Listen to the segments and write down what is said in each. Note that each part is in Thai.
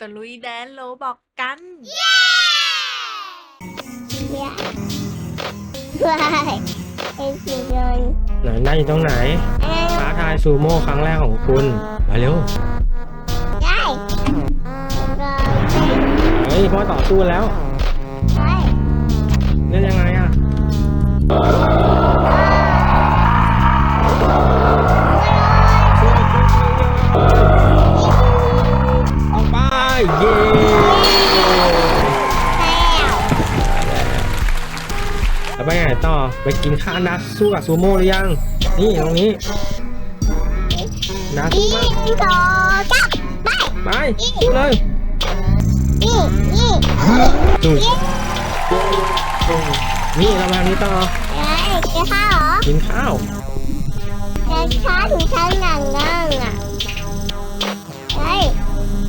ตะลุยแดนโลบอกกันเนี่ยว้ายเป็นสีเงินไหนหน้าอยู่ตรงไหนเอ้ยท้าทายซูโม่ครั้งแรกของคุณ มาเร็วได้ก็เฮ้ยพ่อต่อสู้แล้วได้เล่นยังไงอะ ไปไหนต่อไปกินข้าวนัดสู้กับซูโม่หรือยัง นี่ตรงนี้นัดสู้มากสองจับไปไปสู้เลยนี่นี่ดูนี่เรามานี้ต่อเอ้ยจะข้าวเหรอกินข้าวจะข้าวถึงชั้นหนังนั่งอะเฮ้ย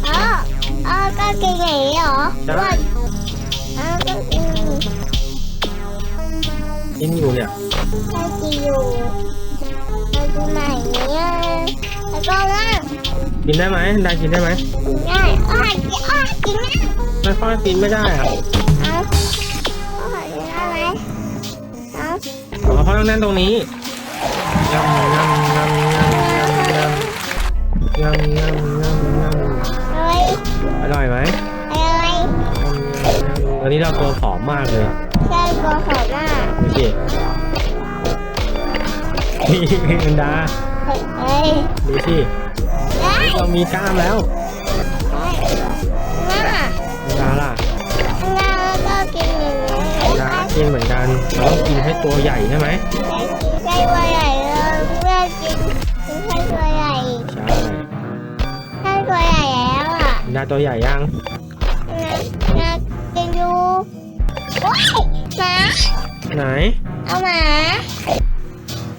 เออเออก็กินอย่างนี้เหรอได้ว่าเออก็กิน กินอยู่เนี่ยก็กินอยู่มันจะไหนเนี่ยแล้วก็ว่ากินได้ไหมได้กินได้ไหมง่ายอ้าวกินอ้าวกินนะไม่ค่อยกินไม่ได้อะเอาเอาหอยได้ไหมเอาอ๋อเพราะต้องนั่นตรงนี้ยำยำยำยำยำยำยำยำยำยเฮ้ยำอร่อยไหมอะไรตอนนี้เราตัวผอมมากเลยใช่ กลัวหอยมากดูสินี่อันดา เฮ้ยดูสิได้เรามีกล้ามแล้วน่าอันดาล่ะน่าก็กินอย่างนี้อันดากินเหมือนกันเราต้องกินให้ตัวใหญ่ใช่ไหมใช่ตัวใหญ่เลยเพื่อกินกินให้ตัวใหญ่ใช่ให้ตัวใหญ่แล้วอะอันดาตัวใหญ่ยังน่ากินดูว้าย หมาไหน เอาหมา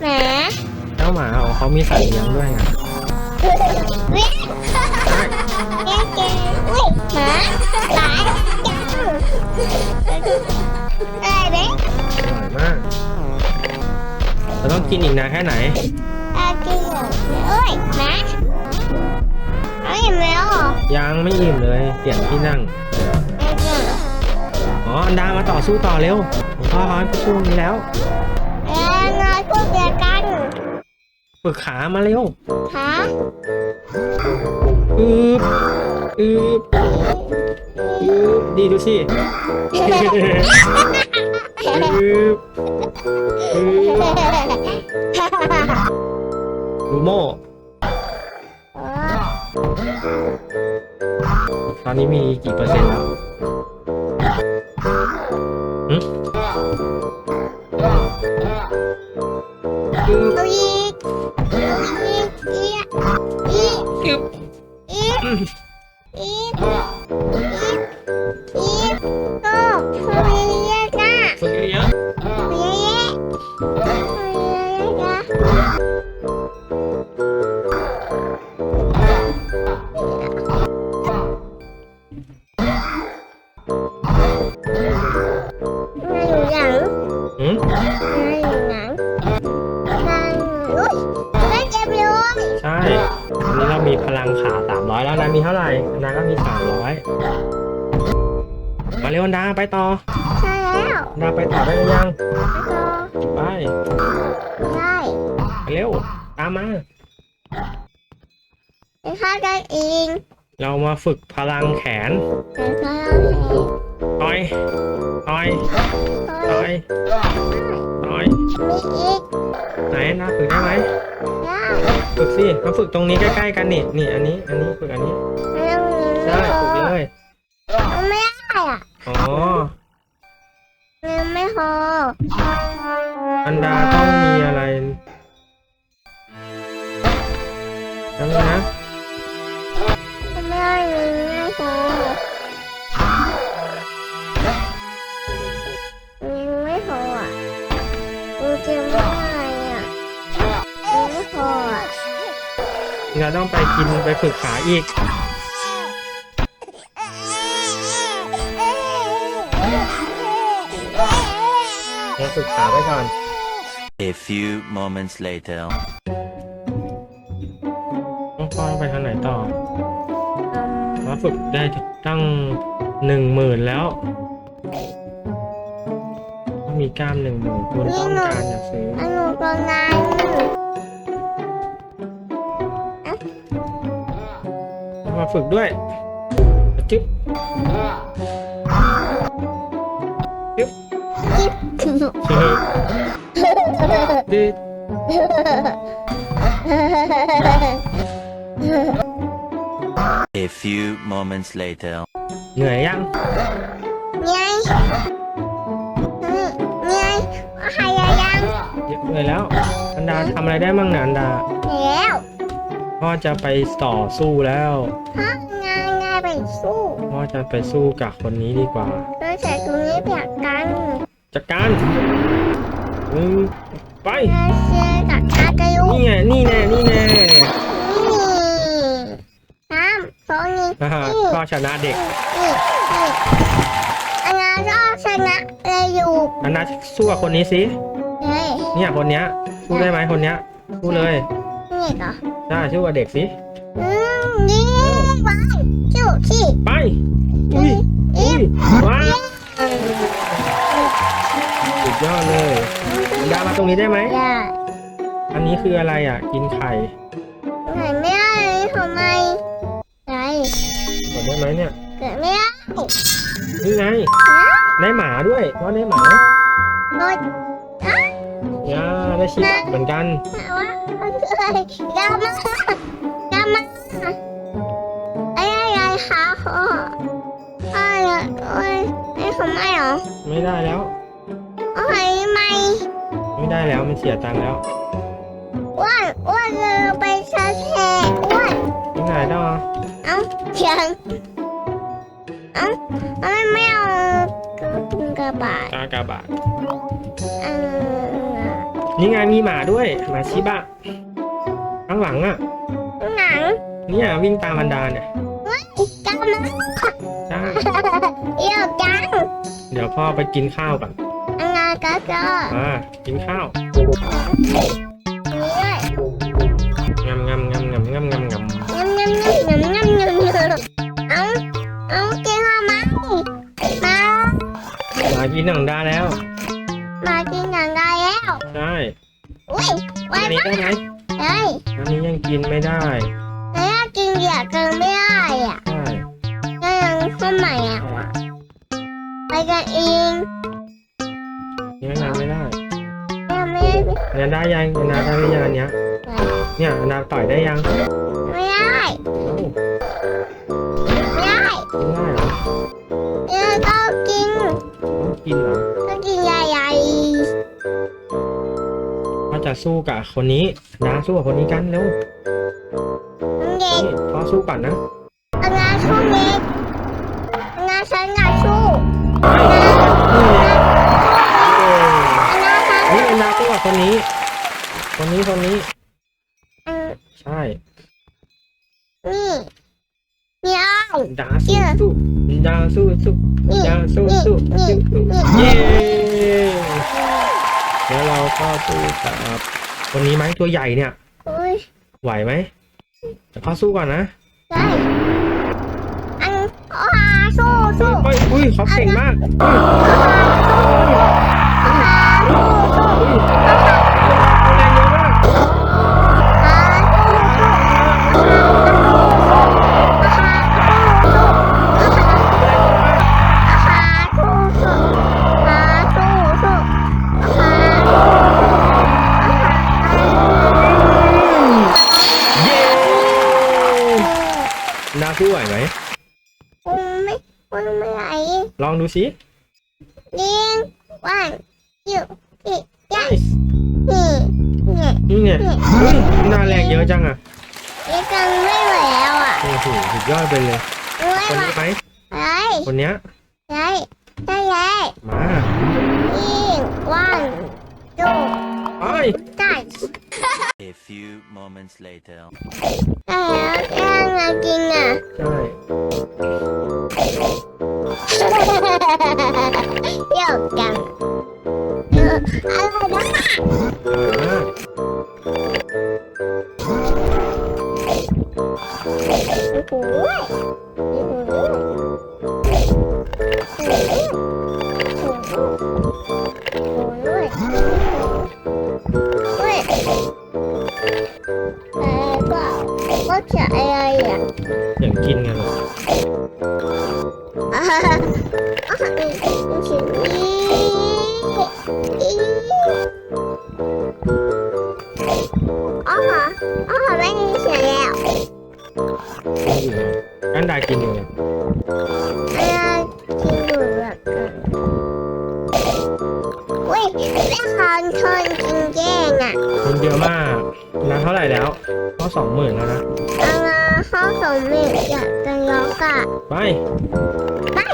หมาเจ้าหมาอ๋อเขามีสัตว์เลี้ยงด้วยอะเว้ยเก่งเก่งอุ้ยหมาหลายจังอะไรเด้อร่อยมากเราต้องกินอีกนานแค่ไหน อากินอย่างนี้เอ้ยหมาเอาเห็นไหมอะยังไม่อิ่มเลย เปลี่ยนที่นั่งไอ้เนี่ย อ๋ออันดามาต่อสู้ต่อเร็วผมพ่อเขาให้ไปสู้นี้แล้วเอ้ยนายพูดเดียวกันฝึกขามาเร็วฮะอืบอืบอืบดีดูสิอืบอืบลูโม่ตอนนี้มี หืมมาอยู่หลังมาอุ้ยไม่เจ็บเลยใช่อันนี้เรามีพลังขาสามร้อยแล้วนะมีเท่าไหร่นาก็มีสามร้อยมาเร็วอันดาไปต่อใช่แล้วอันดาไปต่อได้หรือยังไปใช่ไปเร็วตามมาไปฆ่ากันเองเรามาฝึกพลังแขนไปฆ่ากันเองต่อยต่อยต่อยต่อย มีอีกไหนนะฝึกได้ไหมได้ฝึกสิมาฝึกตรงนี้ใกล้ๆกันนี่นี่อันนี้อันนี้ฝึกอันนี้ไม่ต้องมีใช่ฝึกเลยมันไม่ได้อะอ๋อมันไม่พออันดา เราต้องไปกินไปฝึกขาอีก เราฝึกขาไปก่อน A few moments later. ต้องพ่อไปทางไหนต่ออืมอ๋อฝึกได้ตั้งหนึ่งหมื่นแล้วถ้ามีกล้ามหนึ่งหมื่นคุณต้องการจะซื้ออันหนูตรงนั้น มาฝึกด้วยจึ๊บจึ๊บจิ๊บดืด A few moments later. เหนื่อยยังไงไงหายยังเหนื่อยแล้วอันดาทำอะไรได้มั่งเนี่ยอันดาแล้ว พ่อจะไปต่อสู้แล้วถ้าง่ายง่ายไปสู้พ่อจะไปสู้กับคนนี้ดีกว่าเราใส่ตรงนี้เปียกกันจัดการหนึ่งไปเราเชื่อกับชาจะยุนี่ไงนี่แน่นี่แน่นี่สามสองหนึ่งอ่าพ่อชนะเด็กนี่นี่อันนั้นก็ชนะเลยอยู่อันดาสู้กับคนนี้สิเฮ้ยเนี่ยคนเนี้ยสู้ได้ไหมคนเนี้ยสู้เลย นี่เหรอได้สู้กับเด็กสิอืมนี่ไปชิวที่ไปอุ้ยอุ้ยว้าวสุดยอดเลยอันดามาตรงนี้ได้ไหมอย่าอันนี้คืออะไรอะ กินไข่ไหนไม่ได้เลยทำไมไหนกดได้ไหมเนี่ยเกิดไม่ได้นี่ไงได้หมาด้วยว่าได้หมาโดน ย่าได้ชิบะเหมือนกัน ถามว่าอะไรยามาอยามาไอ้ยายขาคออะไรโอ้ยไอ้ทำไมหรอไม่ได้แล้ว โอ้ยไม่ไม่ได้แล้วมันเสียตังค์แล้วอ้วนอ้วนเลยไปชาแช่อ้วนที่ไหนได้อะเอ้าเชียงเอ้าทำไมไม่เอากระปุกกระบาด กากาบาท เออ นี่ไงมีหมาด้วยหมาชิบะข้างหลังอะหนังเนี่ยวิ่งตามมันดาเนี่ยกำลังใช่เอียวจังเดี๋ยวพ่อไปกินข้าวก่อนอันนั้นก็ก็อ่ากินข้าวนี่งำงำงำงำงำงำงำยำยำยำยำยำยำยำเอาเอากินข้าวมามามากินหนังดาแล้วมา ไว้อันนี้ได้ไหมเฮ้ยอันนี้ยังกินไม่ได้แล้วกินเหยียดกันไม่ได้อะใช่ก็ยังเข้าใหม่อะไปกันเองยังทำไม่ได้ยังไม่อันนั้นได้ยังอันนั้นได้หรือยังอันเนี้ยเนี่ยอันนั้นต่อยได้ยังไม่ได้ เอ้าไม่ได้ไม่ได้เหรอยังก็กินต้องกินเหรอ จะสู้กับคนนี้นะสู้กับคนนี้กันเร็วๆเด็กนี่พ่อสู้ก่อนนะอันนั้นช่วงนี้อันนั้นฉันอยากสู้นี่อันนั้นฉันนี่อันดาสู้กับคนนี้ คนนี้คนนี้ อืมใช่นี่เดี๋ยวดาสู้สู้ดาสู้สู้นี่ดาสู้นี่สู้นี่สู้นี่เย้ แล้วเราก็สู้กับคนนี้ไหมตัวใหญ่เนี่ยอุ้ยไหวไหมเดี๋ยวพ่อสู้ก่อนนะได้อันอาสู้สู้เฮ้ยอุ้ยเขาเก่งมากอาสู้สู้อุ้ยแสู้ไหวไหมคุณไม่คุณไม่ไหวลองดูสิยิงวันยูที่ยันนี่เนี่ยนี่เนี่ยอุ้ยหน้าแรงเยอะจังอะยังกันไม่ไหวแล้วอะโอ้โหสุดยอดไปเลยไม่คนไหวนี้ไหมเฮ้ยคนเนี้ย เฮ้ยได้เลยมายิงวัน ยูไปได้ A few moments later. ได้แล้วแค่งานกินอะ ใช่เดี๋ยวกันเอออะไร อุ้ยแม่คอนทนกินแย่งอะกินเยอะมากนะเท่าไหร่แล้วก็สองหมื่นแล้วนะเอามาเข้าสมเด็จอยากจะล็อกอะไป ไม่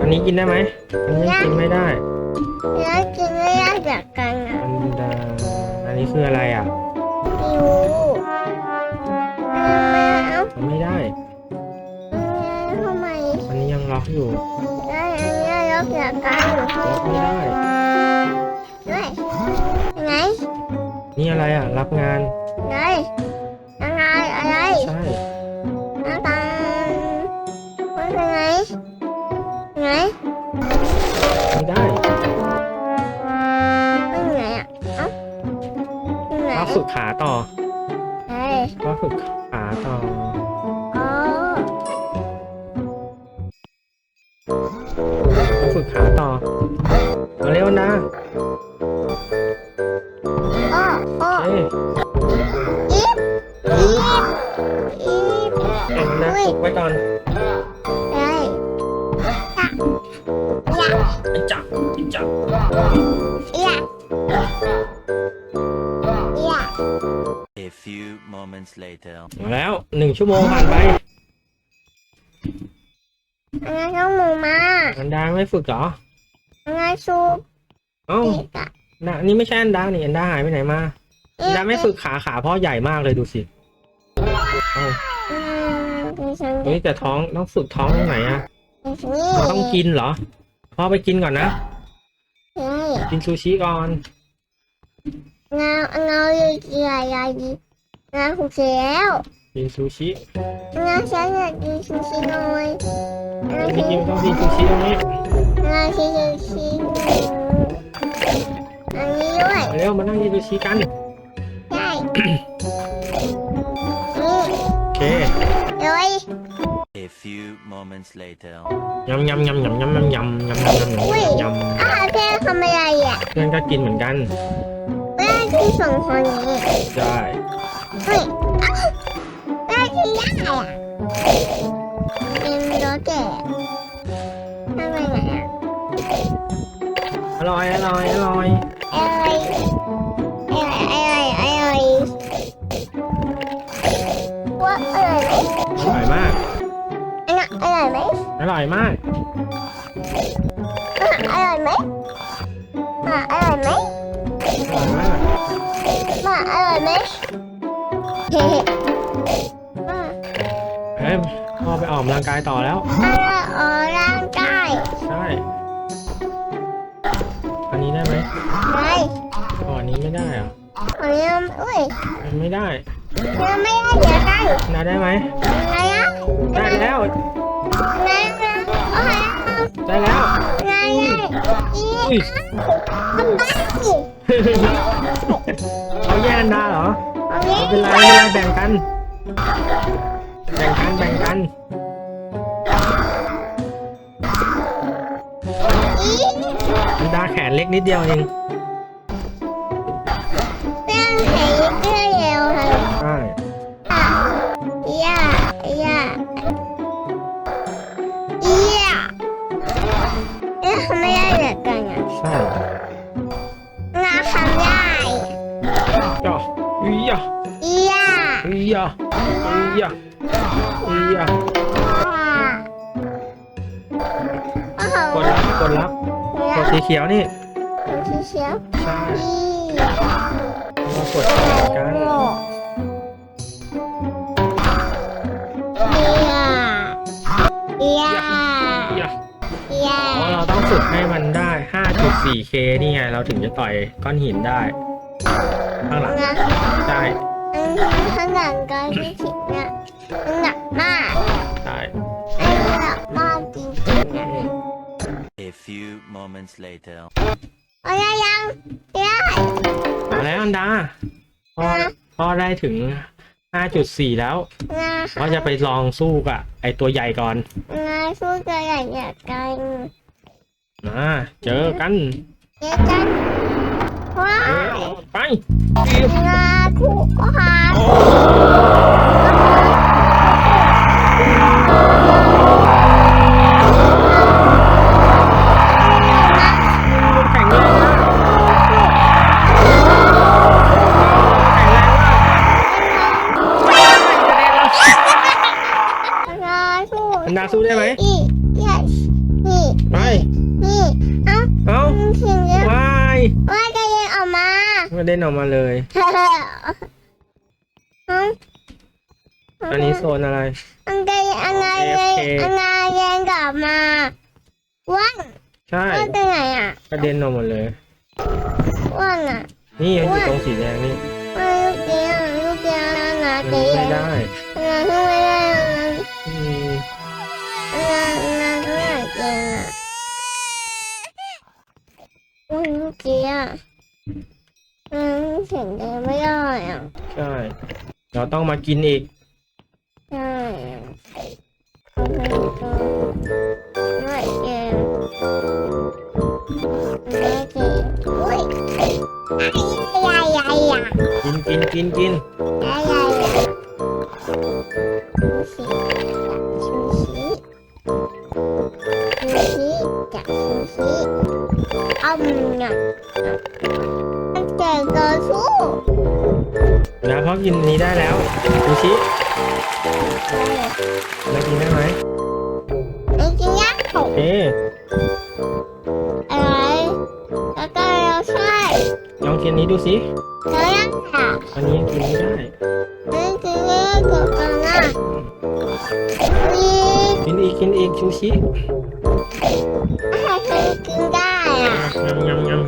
อันนี้กินได้ไหมอันนี้กินไม่ได้แล้วกินไม่ได้จากกันอะอันดาอันนี้คืออะไรอะไม่รู้ไม่เอาทำไม่ได้ทำไมอันนี้ยังล็อกอยู่ได้อันนี้ล็อกจากกันอยู่ล็อกไม่ได้ อะไรอะ รับงาน ไง ชั่วโมงผ่านไปอันนั้นต้องหมูมาอันดาไม่ฝึกเหรออันนั้นซุปเอ้าเด็กอะน่ะนี่ไม่ใช่อันดานี่อันดาหายไปไหนมาอันดาไม่ฝึกขาขาพ่อใหญ่มากเลยดูสิเอ้าอืมดิฉันเฮ้ยแต่ท้องต้องฝึกท้องตรงไหนอะดิฉันนี่เราต้องกินเหรอพ่อไปกินก่อนนะใช่กินซูชิก่อนเงาเงาอยู่กี่อะไรดีเงาถูกเสียแล้ว กินซูชิเงาฉันอยากกินซูชิหน่อยเงาไม่ชิกินต้องกินซูชิตรงนี้เงาชิซูชิอันนี้ด้วยมาเร็วมานั่งกินซูชิกันใช่นี่โอเคเลย A few moments later. ยำยำยำยำยำยำยำยำยำยำยำยำอาหารเพื่อนทำอะไรอะเพื่อนก็กินเหมือนกันเพื่อนกินสองคนนี้ได้ กินได้อะเป็นรถแก่ทำไมไหนอะอร่อย อร่อย อร่อยอร่อยอร่อยอร่อยว่าอร่อยไหมอร่อยมาก อันน่ะอร่อยไหมอร่อยมาก อะอร่อยไหมอะอร่อยไหมอร่อยมากอะอร่อยไหมเฮ้อะเอ้ย พ่อไปออกกำลังกายต่อแล้วอะออกร่างกายใช่ อันนี้ได้ไหมไปอ๋ออันนี้ไม่ได้เหรออันนี้อุ้ยอันไม่ได้ยังไม่ได้เดี๋ยวกันนาได้ไหมอะไรอะได้แล้ว อะไรอะโอ้ยได้แล้ว อะไรอะอีอุ้ยทำไมเขาแย่งนาเหรออันนี้ไม่เป็นไรไม่เป็นไรแบ่งกัน แบ่งกันแบ่งกันอีอันดาแขนเล็กนิดเดียวเองเรื่องไหนเรื่องเร็วค่ะใช่อะย่าย่าย่าเอ๊ะทำไม่ได้เหมือนกันอะใช่งาทำได้จ้ะอียะย่าอียะ อียะอียะโอ้โหกดรับกดรับกดสีเขียวนี่สีเขียวใช่อีเรากดเหมือนกันย่าย่าอียะย่าเพราะเราต้องฝึกให้มันได้ 5.4K นี่ไง เราถึงจะต่อยก้อนหินได้ ข้างหลังนะได้อันนี้ข้างหลังก็ที่ถิงเนี่ยมัน หนักมากได้อันนี้หนักมากจริงๆนะ A few moments later. เอายังยังได้มาแล้วอันดาพอพอได้ถึง 5.4 แล้วนาเราจะไปลองสู้กับไอตัวใหญ่ก่อนนาสู้ตัวใหญ่ใหญ่กันนะเจอกันเจ๊กันว้าเอวอไปนาคู่หา Oh! เมื่อกี้อะมันเสียงเดิไม่ได้อะใช่ เราต้องมากินอีก ใช่เขาไปก็ด้วยเกมไม่กินอุ้ยอะไรอะไรอะกินกินกินกินอะไรอะชูชีชูชีชูชีจากชูชี อ้ำเนี่ยมันเจ๋งเกินสู้นะเพราะกินอันนี้ได้แล้วซูชิมากินได้ไหมไม่กินยักษ์โอเคอะไรแล้วก็เราใช่ลองกินนี้ดูสิแล้วยังค่ะอันนี้กินไม่ได้ไม่กินเลยกับกันนะนี่กินอีกกินอีกซูชิ ยังยัง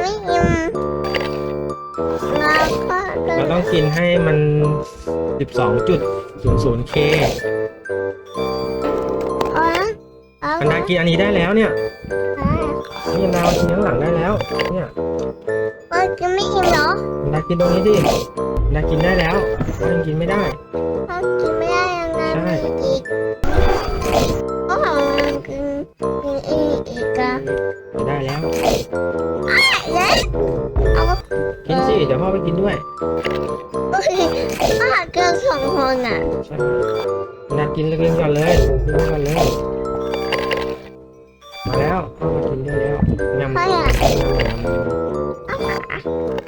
ไม่อิ่มเราต้องกินให้มัน 12.00k มันนากินอันนี้ได้แล้วเนี่ย นี่อันดากินข้างหลังได้แล้ว เนี่ยเอ้ยกินไม่อิ่มเหรออันดากินตรงนี้ดิอันดากินได้แล้วก็ยังกินไม่ได้ พ่อมากินได้แล้วยำพ่ออยากยำ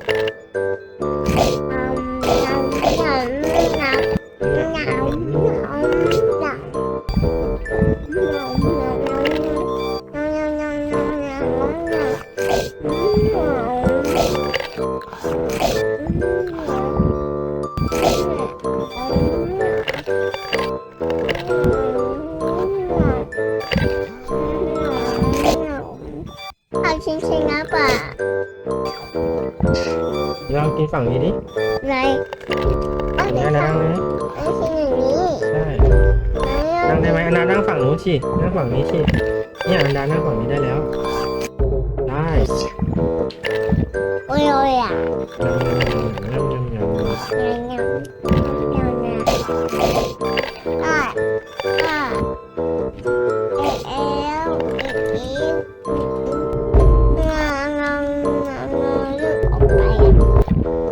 นดานั่งฝั่งนู้นสินั่งฝั่งนี้สิเนี่ยอันดานั่งฝั่งนี้ได้แล้ว ได้โอ้ยโอ้ยอะยำยำยำยำยำยังยังยังยังอะอะเอ๊ะเอ๊ะเอ๊ะเอ๊ะงางางางางเลือกออกไป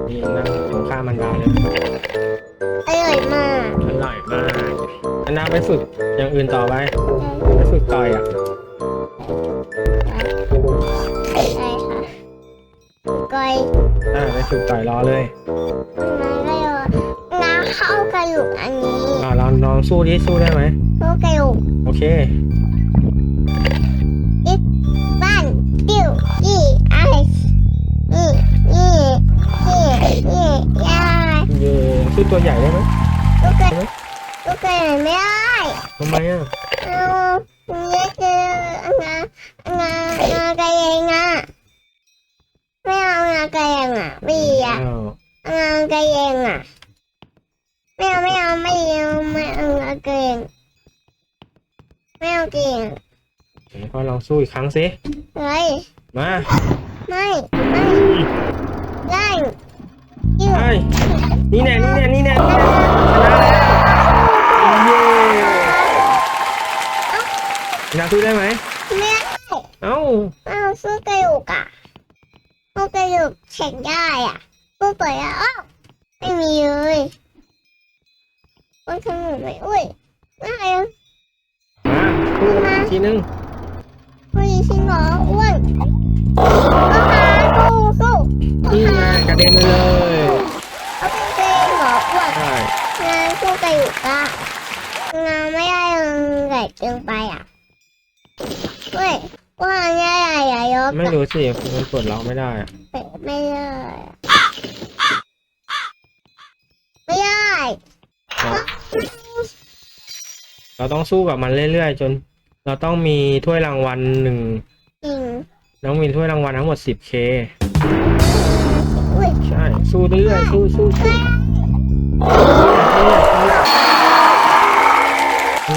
นี่นั่งตรงข้ามอันดาเลยอร่อยมากอร่อยมากอันดาไปฝึกอย่างอื่ นต่อไปไปฝึกต่อยอะใช่ค่ะก้อยอ่าไปฝึกต่อยรอเลยน้ำก็อยู่น้ำเข้ากระดูกอันนี้อ่าลองลองสู้ดิสู้ได้ไหมเข้ากระดูกโอเคบ้านติ้วยี่ไอซ์นี่นี่นี่นี่ยายเย่สู้ตัวใหญ่ได้ไหมลูกกระ ลูกกระไม่ได้ทำไมอะเอาเนี่ยคืออันนั้นอันนั้นอันนั้นกระเองอะไม่เอาอันนั้นกระเองอะไม่อยากอ้าวอันงานกระเยงอะไม่เอาไม่เอาไม่เอาไม่เอากระเยงไม่เอากระเยงไหนพ่อลองสู้อีกครั้งสิเฮ้ยมาไม่ไม่ได้ยืดไปนี่แน่นี่แน่นี่แน่นี่แน่าสู้ได้ไหมไม่ได้เอ้าเอาสู้กระดูกอะสู้กระดูกเช็คได้อะสู้เปิดแล้วอ้าวไม่มีเลยมันทำหนูไม่อุ้ยไม่เอามาสู้อีกทีนึงผู้หญิงชิงเหรออ้วนก็หาสู้สู้นี่ไงกระเด็นไปเลยเขาเป็นเกงเหรออ้วนใช่งานสู้กระดูกอะงานไม่ได้ใหญ่เกินไปอะ เว้ยว่าง่ายใหญ่ยกไม่รู้สิมันกดล็อกไม่ได้อะไม่ได้ไม่ได้เราต้องสู้กับมันเรื่อยๆ จน เราต้องมีถ้วยรางวัลหนึ่งจริงน้องมีถ้วยรางวัลทั้งหมด 10k อุ้ยใช่ สู้เรื่อยๆสู้สู้สู้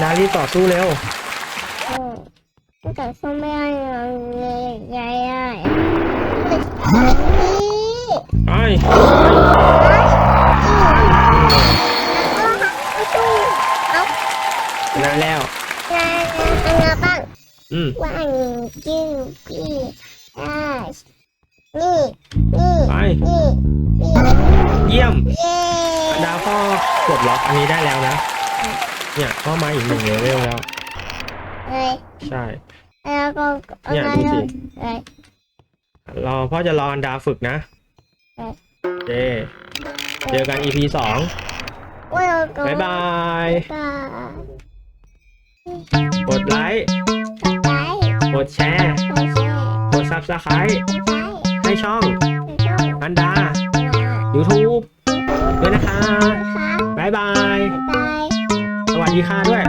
นารีต่อสู้เร็วโอ้ แต่สู้ไม่ได้เลยใหญ่ใหญ่นี่ไปชนแล้วงานอันนาบ้างอืมว่าอันนี้จิ้วปี้แอชนี่นี่ไปนี่นี่เยี่ยมเย้ดาวพ่อกดล็อกอันนี้ได้แล้วนะ เนี่ยพ่อมาอีกหนึ่งเลเวลแล้วใช่ แล้วก็เอาเนี่ยมาดูสิเลยรอพ่อจะรออันดาฝึกนะเออเจเจอกัน EP สองว่าเราก็บ๊ายบายก็กดไลค์ไปกดแชร์ไปแช่กด Subscribe ไปให้ช่องไปช่องอันดามา YouTube ด้วยนะคะนะคะบ๊ายบายบ๊าย บายสวัสดีค่ะด้วย